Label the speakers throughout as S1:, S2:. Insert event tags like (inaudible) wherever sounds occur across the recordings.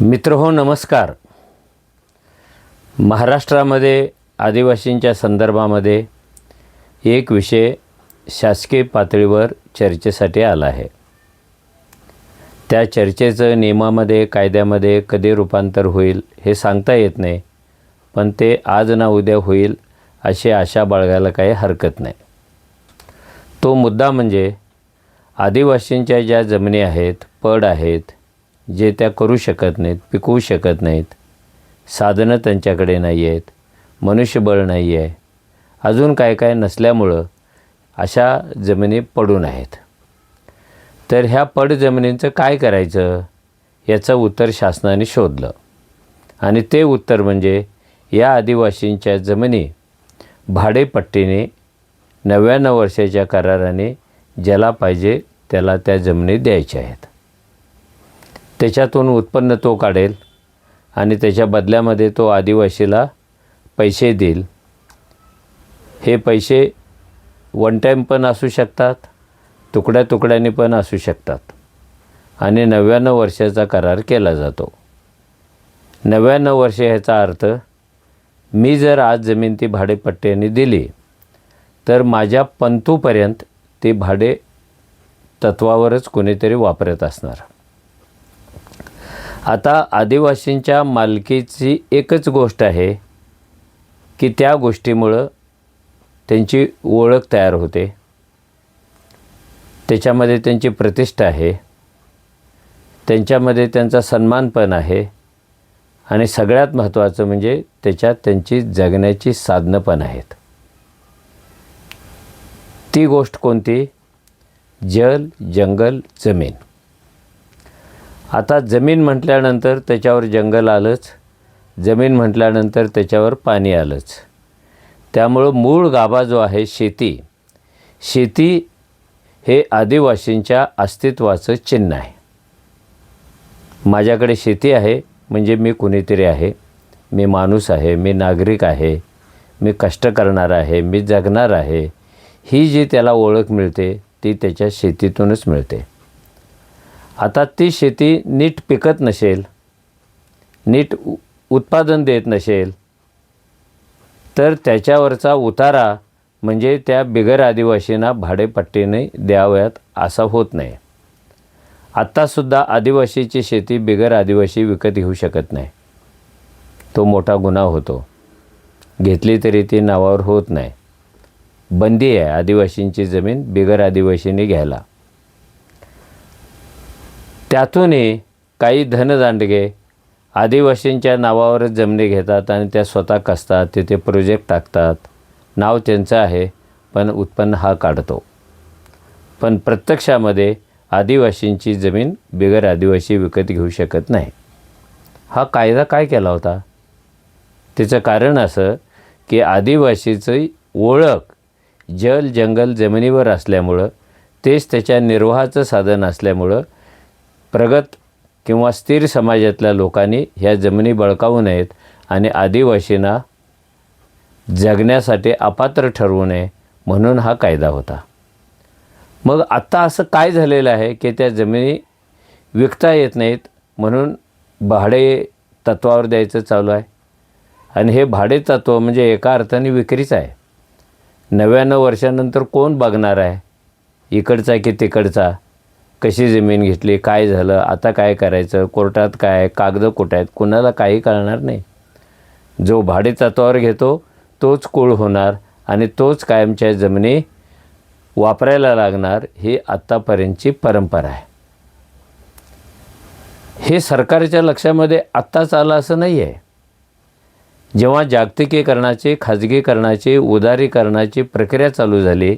S1: मित्र हो नमस्कार. महाराष्ट्रामध्ये आदिवासींच्या संदर्भामध्ये एक विषय शासकीय पातळीवर चर्चेसाठी आला आहे. त्या चर्चेचं नियमामध्ये कायद्यामध्ये कधी रूपांतर होईल हे सांगता येत नाही पण ते आज ना उद्या होईल अशी आशा बाळगायला काही हरकत नाही. तो मुद्दा म्हणजे आदिवासींच्या ज्या जमिनी आहेत पड आहेत जे त्या करू शकत नाहीत पिकवू शकत नाहीत साधनं त्यांच्याकडे नाही आहेत मनुष्यबळ नाही आहे अजून काय काय नसल्यामुळं अशा जमिनी पडून आहेत. तर ह्या पड जमिनींचं काय करायचं? याचं उत्तर शासनाने शोधलं. आणि ते उत्तर म्हणजे या आदिवासींच्या जमिनी भाडेपट्टीने नव्याण्णव वर्षाच्या कराराने ज्याला पाहिजे त्याला त्या जमिनी द्यायच्या आहेत. त्याच्यातून उत्पन्न तो काढेल आणि त्याच्या बदल्यामध्ये तो आदिवासीला पैसे देईल. हे पैसे वन टाईम पण असू शकतात तुकड्या तुकड्याने पण असू शकतात आणि नव्याण्णव वर्षाचा करार केला जातो. नव्याण्णव वर्ष ह्याचा अर्थ मी जर आज जमीन ती भाडेपट्ट्याने दिली तर माझ्या पंतूपर्यंत ती भाडे तत्वावरच कोणीतरी वापरत असणार. आता आदिवासींच्या मालकीची एकच गोष्ट आहे की त्या गोष्टीमुळं त्यांची ओळख तयार होते. त्याच्यामध्ये त्यांची प्रतिष्ठा आहे. त्यांच्यामध्ये त्यांचा सन्मान पण आहे. आणि सगळ्यात महत्त्वाचं म्हणजे त्याच्यात त्यांची जगण्याची साधनं पण आहेत. ती गोष्ट कोणती? जल जंगल जमीन. आता जमीन म्हटल्यानंतर त्याच्यावर जंगल आलंच जमीन म्हटल्यानंतर त्याच्यावर पाणी आलंच. त्यामुळं मूळ गाभा जो आहे शेती शेती हे आदिवासींच्या अस्तित्वाचं चिन्ह आहे. माझ्याकडे शेती आहे म्हणजे मी कुणीतरी आहे मी माणूस आहे मी नागरिक आहे मी कष्ट करणार आहे मी जगणार आहे ही जी त्याला ओळख मिळते ती त्याच्या शेतीतूनच मिळते. आता ती शेती नीट पिकत नसेल नीट उ उत्पादन देत नसेल तर त्याच्यावरचा उतारा म्हणजे त्या बिगर आदिवासींना भाडेपट्टीने द्याव्यात असा होत नाही. आत्तासुद्धा आदिवासीची शेती बिगर आदिवासी विकत घेऊ शकत नाही. तो मोठा गुन्हा होतो. घेतली तरी ती नावावर होत नाही. बंदी आहे आदिवासींची जमीन बिगर आदिवासींनी घ्यायला. त्यातूनही काही धनदांडगे आदिवासींच्या नावावरच जमिनी घेतात आणि त्या स्वतः कसतात तिथे प्रोजेक्ट टाकतात. नाव त्यांचं आहे पण उत्पन्न हा काढतो. पण प्रत्यक्षामध्ये आदिवासींची जमीन बिगर आदिवासी विकत घेऊ शकत नाही. हा कायदा काय केला होता? त्याचं कारण असं की आदिवासीची ओळख जल जंगल जमिनीवर असल्यामुळं तेच त्याच्या निर्वाहाचं साधन असल्यामुळं प्रगत किंवा स्थिर समाजातल्या लोकांनी ह्या जमिनी बळकावू नयेत आणि आदिवासींना जगण्यासाठी अपात्र ठरवू नये म्हणून हा कायदा होता. मग आत्ता असं काय झालेलं आहे की त्या जमिनी विकता येत नाहीत म्हणून भाडे तत्वावर द्यायचं चालू आहे? आणि हे भाडे तत्व म्हणजे एका अर्थाने विक्रीच आहे. नव्याण्णव वर्षानंतर कोण बघणार आहे? इकडचा की तिकडचा? कशी जमीन घेतली काय झालं आता काय करायचं कोर्टात काय कागदं कुठं आहेत कुणाला काही कळणार नाही. जो भाडे तत्वावर घेतो तोच कुळ होणार आणि तोच कायमच्या जमिनी वापरायला लागणार ही आत्तापर्यंतची परंपरा आहे. हे सरकारच्या लक्षामध्ये आत्ताच आलं असं नाही आहे. जेव्हा जागतिकीकरणाची खाजगीकरणाची उदारीकरणाची प्रक्रिया चालू झाली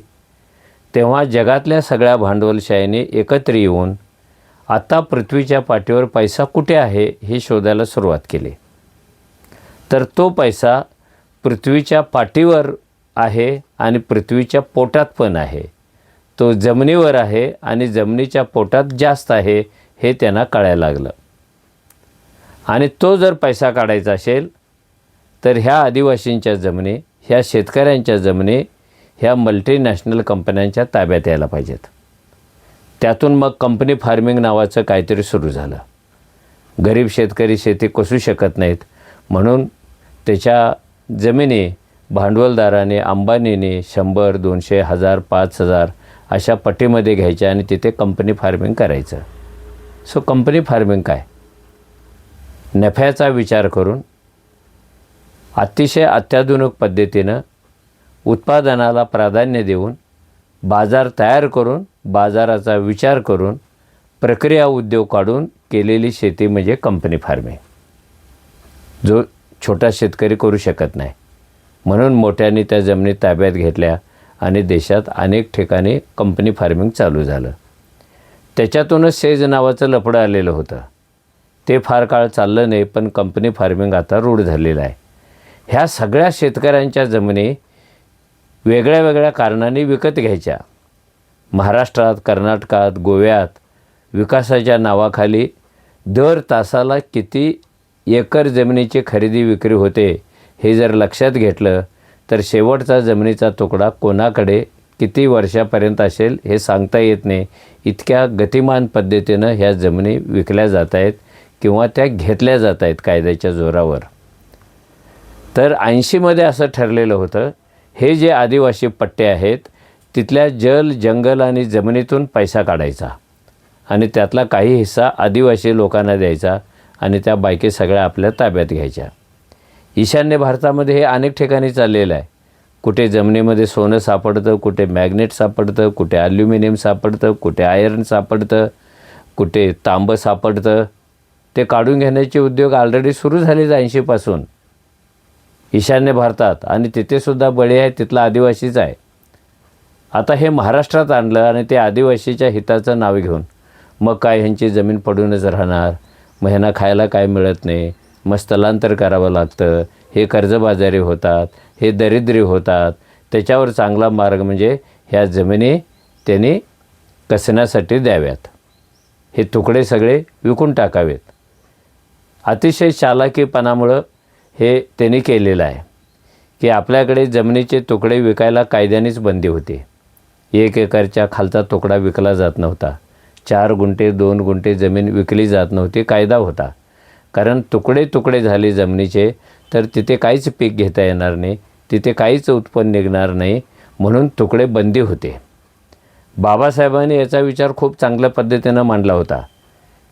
S1: तेव्हा जगातल्या सगळ्या भांडवलशाहीने एकत्र येऊन आता पृथ्वीच्या पाठीवर पैसा कुठे आहे हे शोधायला सुरुवात केली. तर तो पैसा पृथ्वीच्या पाठीवर आहे आणि पृथ्वीच्या पोटात पण आहे. तो जमिनीवर आहे आणि जमिनीच्या पोटात जास्त आहे हे त्यांना कळायला लागलं. आणि तो जर पैसा काढायचा असेल तर ह्या आदिवासींच्या जमिनी ह्या शेतकऱ्यांच्या जमिनी ह्या मल्टीनॅशनल कंपन्यांच्या ताब्यात यायला पाहिजेत. त्यातून मग कंपनी फार्मिंग नावाचं काहीतरी सुरू झालं. गरीब शेतकरी शेती कसू शकत नाहीत. म्हणून त्याच्या जमिनी भांडवलदाराने अंबानीने शंभर दोनशे हजार पाच हजार अशा पट्टीमध्ये घ्यायच्या आणि तिथे कंपनी फार्मिंग करायचं. सो कंपनी फार्मिंग काय? नफ्याचा विचार करून अतिशय अत्याधुनिक पद्धतीनं उत्पादनाला प्राधान्य देऊन बाजार तयार करून बाजाराचा विचार करून प्रक्रिया उद्योग काढून केलेली शेती म्हणजे कंपनी फार्मिंग जो छोटा शेतकरी करू शकत नाही. म्हणून मोठ्यांनी त्या जमिनी ताब्यात घेतल्या आणि देशात अनेक ठिकाणी कंपनी फार्मिंग चालू झालं. त्याच्यातूनच सेज नावाचं लफडं आलेलं होतं. ते फार काळ चाललं नाही पण कंपनी फार्मिंग आता रूढ झालेलं आहे. ह्या सगळ्या शेतकऱ्यांच्या जमिनी वेगळ्या वेगळ्या कारणांनी विकत घ्यायच्या. महाराष्ट्रात कर्नाटकात गोव्यात विकासाच्या नावाखाली दर तासाला किती एकर जमिनीची खरेदी विक्री होते हे जर लक्षात घेतलं तर शेवटचा जमिनीचा तुकडा कोणाकडे किती वर्षापर्यंत असेल हे सांगता येत नाही. इतक्या गतिमान पद्धतीनं ह्या जमिनी विकल्या जात आहेत किंवा त्या घेतल्या जात आहेत कायद्याच्या जोरावर. तर ऐंशीमध्ये असं ठरलेलं होतं हे जे आदिवासी पट्टे आहेत तिथल्या जल जंगल आणि जमिनीतून पैसा काढायचा. आणि त्यातला काही हिस्सा आदिवासी लोकांना द्यायचा आणि त्या बायकी सगळ्या आपल्या ताब्यात घ्यायच्या. ईशान्य भारतामध्ये हे अनेक ठिकाणी चाललेलं आहे. कुठे जमिनीमध्ये सोनं सापडतं कुठे मॅग्नेट सापडतं कुठे ॲल्युमिनियम सापडतं कुठे आयर्न सापडतं कुठे तांबं सापडतं. ते काढून घेण्याचे उद्योग ऑलरेडी सुरू झालेत ऐंशीपासून. ईशान्य भारतात. आणि तिथेसुद्धा बळी आहे तिथला आदिवासीच आहे. आता हे महाराष्ट्रात आणलं आणि ते आदिवासीच्या हिताचं नाव घेऊन मग काय ह्यांची जमीन पडूनच राहणार? मग ह्यांना खायला काय मिळत नाही? मग स्थलांतर करावं लागतं? हे कर्जबाजारी होतात हे दरिद्री होतात. त्याच्यावर चांगला मार्ग म्हणजे ह्या जमिनी त्यांनी कसण्यासाठी द्याव्यात. हे तुकडे सगळे विकून टाकावेत. अतिशय चालाकीपणामुळं हे त्यांनी केलेलं आहे की आपल्याकडे जमिनीचे तुकडे विकायला कायद्यानेच बंदी होती. एक एकरच्या खालचा तुकडा विकला जात नव्हता. चार गुंठे दोन गुंठे जमीन विकली जात नव्हती कायदा होता. कारण तुकडे तुकडे झाले जमिनीचे तर तिथे काहीच पीक घेता येणार नाही तिथे काहीच उत्पन्न निघणार नाही म्हणून तुकडे बंदी होते. बाबासाहेबांनी याचा विचार खूप चांगल्या पद्धतीनं मांडला होता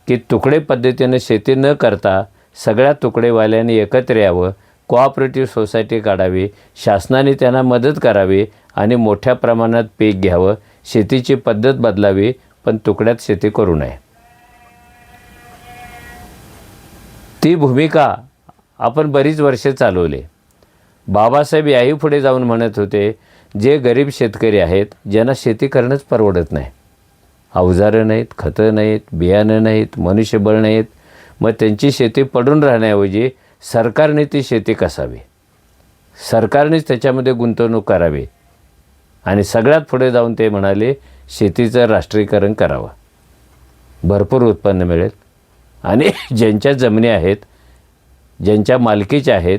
S1: की तुकडे पद्धतीनं शेती न करता सगळ्या तुकडेवाल्यांनी एकत्र यावं कोऑपरेटिव्ह सोसायटी काढावी शासनाने त्यांना मदत करावी आणि मोठ्या प्रमाणात पीक घ्यावं शेतीची पद्धत बदलावी पण तुकड्यात शेती करू नये. ती भूमिका आपण बरीच वर्षे चालवली. बाबासाहेब याही पुढे जाऊन म्हणत होते जे गरीब शेतकरी आहेत ज्यांना शेती करणंच परवडत नाही. अवजारं नाहीत खतं नाहीत बियाणं नाहीत मनुष्यबळ नाहीत मग त्यांची शेती पडून राहण्याऐवजी सरकारने ती शेती कसावी? सरकारनेच त्याच्यामध्ये गुंतवणूक करावी. आणि सगळ्यात पुढे जाऊन ते म्हणाले शेतीचं राष्ट्रीयकरण करावं. भरपूर उत्पन्न मिळेल. आणि (laughs) ज्यांच्या जमिनी आहेत ज्यांच्या मालकीच्या आहेत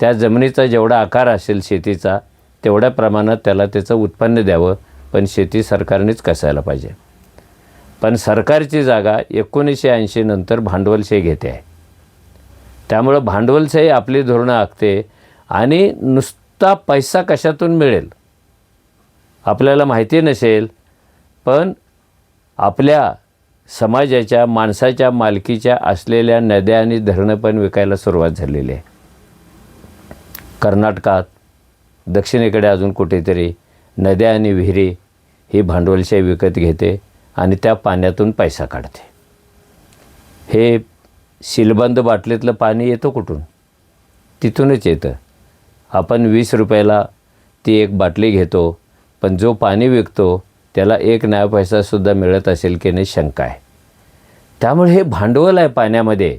S1: त्या जमिनीचा जेवढा आकार असेल शेतीचा तेवढ्या प्रमाणात त्याला त्याचं उत्पन्न द्यावं. पण शेती सरकारनेच कसायला पाहिजे. पण सरकारची जागा एकोणीसशे ऐंशी नंतर भांडवलशाही घेते आहे. त्यामुळं भांडवलशाही आपली धोरणं आखते आणि नुसता पैसा कशातून मिळेल? आपल्याला माहिती नसेल पण आपल्या समाजाच्या माणसाच्या मालकीच्या असलेल्या नद्या आणि धरणं पण विकायला सुरुवात झालेली आहे. कर्नाटकात दक्षिणेकडे अजून कुठेतरी नद्या आणि विहिरी ही भांडवलशाही विकत घेते. आणि त्या पाण्यातून पैसा काढते. हे शिलबंद बाटलीतलं पाणी येतं कुठून? तिथूनच येतं. आपण वीस रुपयाला ती एक बाटली घेतो पण जो पाणी विकतो त्याला एक न्याय पैसासुद्धा मिळत असेल की नाही शंका आहे. त्यामुळे हे भांडवल आहे पाण्यामध्ये.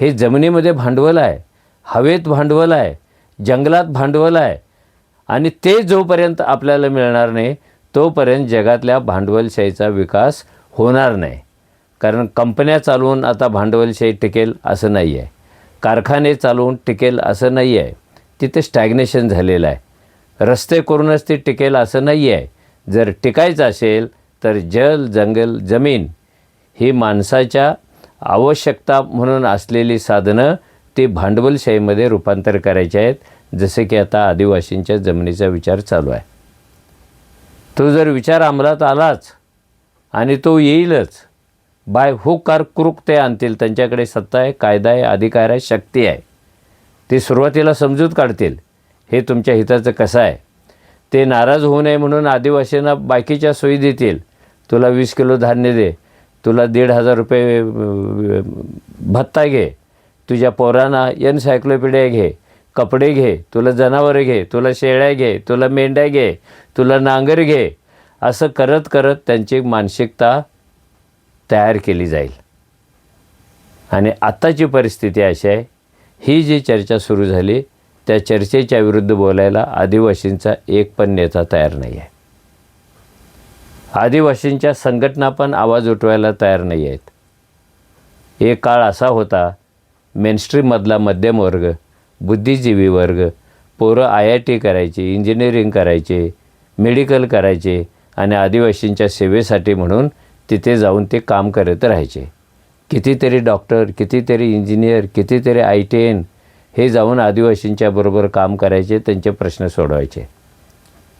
S1: हे जमिनीमध्ये भांडवल आहे हवेत भांडवल आहे जंगलात भांडवल आहे आणि ते जोपर्यंत आपल्याला मिळणार नाही तोपर्यंत जगातल्या भांडवलशाहीचा विकास होणार नाही. कारण कंपन्या चालवून आता भांडवलशाही टिकेल असं नाही आहे कारखाने चालवून टिकेल असं नाही आहे तिथे स्टॅग्नेशन झालेलं आहे. रस्ते करूनच ते टिकेल असं नाही आहे जर टिकायचं असेल तर जल जंगल जमीन ही माणसाच्या आवश्यकता म्हणून असलेली साधनं ती भांडवलशाहीमध्ये रूपांतर करायची आहेत. जसे की आता आदिवासींच्या जमिनीचा विचार चालू आहे. तो जर विचार अंमलात आलाच आणि तो येईलच बाय हुक कार क्रुक ते आणतील. त्यांच्याकडे सत्ता आहे कायदा आहे अधिकार आहे शक्ती आहे. ते सुरुवातीला समजूत काढतील हे तुमच्या हिताचं कसं आहे? ते नाराज होऊ नये म्हणून आदिवासींना बाकीच्या सोयी देतील. तुला वीस किलो धान्य दे तुला दीड हजार रुपये भत्ता घे तुझ्या पोरांना एनसायक्लोपीडिया घे कपडे घे तुला जनावरं घे तुला शेळ्या घे तुला मेंढ्या घे तुला नांगर घे असं करत करत त्यांची मानसिकता तयार केली जाईल. आणि आत्ताची परिस्थिती अशी आहे ही जी चर्चा सुरू झाली त्या चर्चेच्या विरुद्ध बोलायला आदिवासींचा एक पण नेता तयार नाही आहे. आदिवासींच्या संघटना पण आवाज उठवायला तयार नाही आहेत. एक काळ असा होता मेनस्ट्रीममधला मध्यम वर्ग बुद्धिजीवी वर्ग पोरं आय आय टी करायचे इंजिनिअरिंग करायचे मेडिकल करायचे आणि आदिवासींच्या सेवेसाठी म्हणून तिथे जाऊन ते काम करत राहायचे. कितीतरी डॉक्टर कितीतरी इंजिनियर कितीतरी आय टी एन हे जाऊन आदिवासींच्या बरोबर काम करायचे त्यांचे प्रश्न सोडवायचे.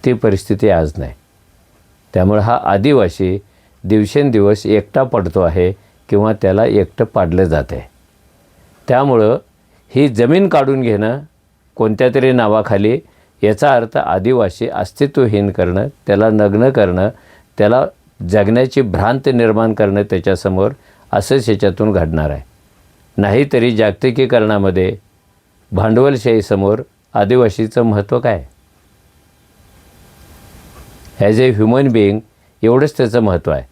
S1: ती परिस्थिती आज नाही. त्यामुळे हा आदिवासी दिवसेंदिवस एकटा पडतो आहे किंवा त्याला एकटं पाडलं जात आहे त्यामुळं ही जमीन काढून घेणं कोणत्या तरी नावाखाली याचा अर्थ आदिवासी अस्तित्वहीन करणं त्याला नग्न करणं त्याला जगण्याची भ्रांत निर्माण करणं त्याच्यासमोर असंच याच्यातून घडणार आहे. नाहीतरी जागतिकीकरणामध्ये भांडवलशाहीसमोर आदिवासीचं महत्त्व काय ॲज ए ह्युमन बिईंग एवढंच त्याचं महत्त्व आहे.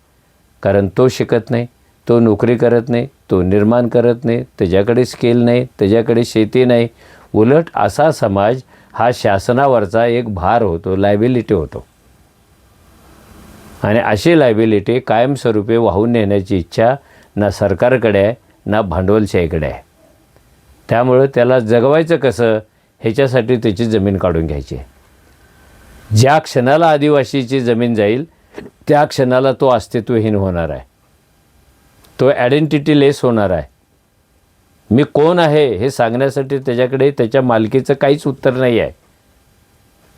S1: कारण तो शिकत नाही तो नोकरी करत नाही तो निर्माण करत नाही त्याच्याकडे स्केल नाही त्याच्याकडे शेती नाही. उलट असा समाज हा शासनावरचा एक भार होतो लायबिलिटी होतो. आणि अशी लायबिलिटी कायमस्वरूपी वाहून नेण्याची इच्छा ना सरकारकडे आहे ना भांडवलशाहीकडे आहे. त्यामुळं त्याला जगवायचं कसं ह्याच्यासाठी त्याची जमीन काढून घ्यायची ज्या क्षणाला आदिवासीची जमीन जाईल त्या क्षणाला तो अस्तित्वहीन होणार आहे. तो ॲडेंटिटी लेस होणार आहे. मी कोण आहे हे सांगण्यासाठी त्याच्याकडे त्याच्या मालकीचं काहीच उत्तर नाही आहे.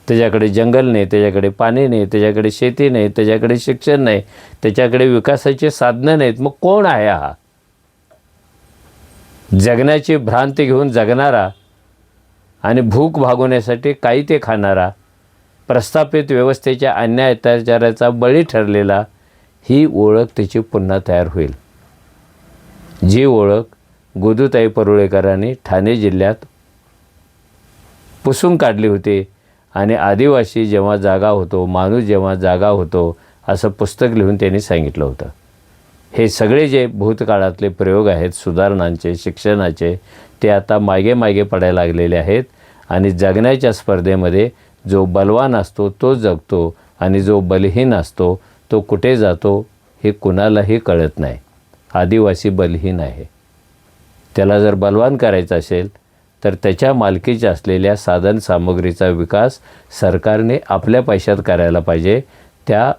S1: त्याच्याकडे जंगल नाही त्याच्याकडे पाणी नाही त्याच्याकडे शेती नाही त्याच्याकडे शिक्षण नाही त्याच्याकडे विकासाची साधनं नाहीत. मग कोण आहे हा? जगण्याची भ्रांती घेऊन जगणारा आणि भूक भागवण्यासाठी काही ते खाणारा प्रस्थापित व्यवस्थेच्या अन्याय अत्याचाराचा बळी ठरलेला ही ओळख त्याची पुन्हा तयार होईल. जी ओळख गोदूताई परुळेकरांनी ठाणे जिल्ह्यात पुसून काढली होती. आणि आदिवासी जेव्हा जागा होतो माणूस जेव्हा जागा होतो असं पुस्तक लिहून त्यांनी सांगितलं होतं. हे सगळे जे भूतकाळातले प्रयोग आहेत सुधारणांचे शिक्षणाचे ते आता मागे मागे पडायला लागलेले आहेत. आणि जगण्याच्या स्पर्धेमध्ये जो बलवान असतो तो जगतो. आणि जो बलहीन असतो तो कुठे जातो हे कुणालाही कळत नाही. आदिवासी बलहीन आहे. त्याला जर बलवान करायचं असेल तर त्याच्या मालकीचे असलेल्या साधन सामग्रीचा विकास सरकारने आपल्या पैशात करायला पाहिजे. त्या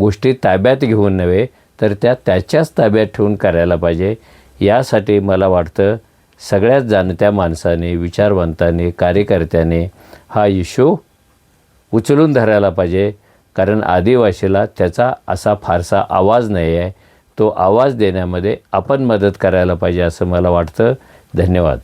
S1: गोष्टी ताब्यात घेऊन नव्हे तर त्या त्याच्याच ताब्यात ठेवून करायला पाहिजे. यासाठी मला वाटतं सगळ्यात जाणत्या माणसाने विचारवंताने कार्यकर्त्याने हा इशू उचलून धरायला पाहिजे. कारण आदिवासीला त्याचा असा फारसा आवाज नाही आहे तो आवाज देण्यामध्ये आपण मदत करायला पाहिजे असं मला वाटतं. धन्यवाद.